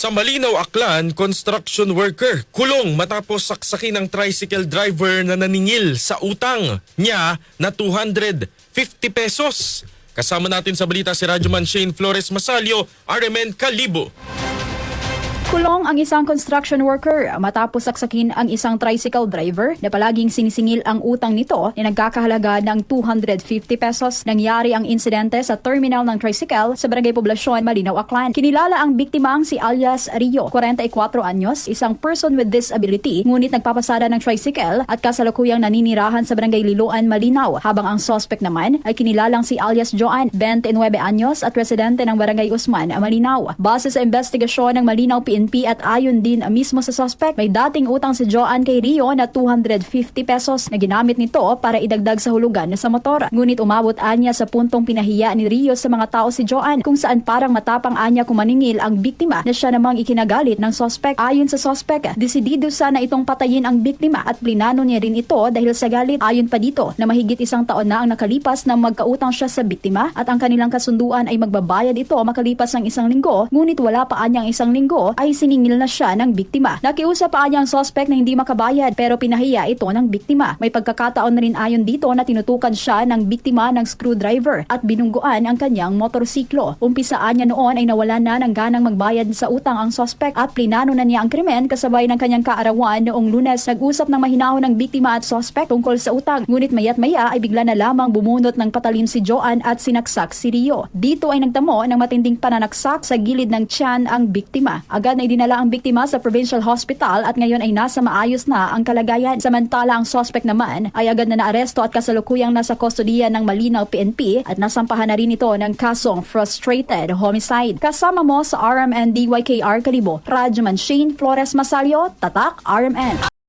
Sa Malinaw Aklan, construction worker kulong matapos saksakin ng tricycle driver na naningil sa utang niya na 250 pesos. Kasama natin sa balita si Radyoman Shane Flores Masalio, RMN Kalibo. Kulong ang isang construction worker matapos saksakin ang isang tricycle driver na palaging sinisingil ang utang nito na nagkakahalaga ng 250 pesos. Nangyari ang insidente sa terminal ng tricycle sa Barangay Poblasyon, Malinaw, Aklan. Kinilala ang biktima ang si alias Rio, 44 anyos, isang person with disability, ngunit nagpapasada ng tricycle at kasalukuyang naninirahan sa Barangay Liloan, Malinaw. Habang ang suspect naman ay kinilalang si alias Joan, 29 anyos at residente ng Barangay Usman, Malinaw. Base sa investigasyon ng Malinaw PNP at ayon din mismo sa suspect, may dating utang si Joan kay Rio na 250 pesos na ginamit nito para idagdag sa hulugan sa motor. Ngunit umabot anya sa puntong pinahiya ni Rio sa mga tao si Joan kung saan parang matapang anya kumaningil ang biktima na siya namang ikinagalit ng suspect. Ayon sa suspect, desidido sana itong patayin ang biktima at plinano niya rin ito dahil sa galit. Ayon pa dito na mahigit isang taon na ang nakalipas nang magkautang siya sa biktima at ang kanilang kasunduan ay magbabayad ito makalipas ng isang linggo ngunit wala pa anyang isang linggo ay siningil na siya ng biktima. Nakiusap pa anya ang suspect na hindi makabayad pero pinahiya ito ng biktima. May pagkakataon na rin ayon dito na tinutukan siya ng biktima ng screwdriver at binungguan ang kanyang motorsiklo. Umpisaan niya noon ay nawala na ng ganang magbayad sa utang ang suspect at plinano na niya ang krimen kasabay ng kanyang kaarawan noong lunes nag-usap ng mahinahon ng biktima at suspect tungkol sa utang. Ngunit mayat maya ay bigla na lamang bumunot ng patalim si Joan at sinaksak si Rio. Dito ay nagtamo ng matinding pananaksak sa gilid ng tiyan ang biktima. Agad na idinala ang biktima sa provincial hospital at ngayon ay nasa maayos na ang kalagayan. Samantala ang suspect naman ay agad na naaresto at kasalukuyang nasa kustodiya ng Malinaw PNP at nasampahan na rin ito ng kasong frustrated homicide. Kasama mo sa RMN DYKR Kalibo, Radyoman Shane Flores Masalio, Tatak RMN.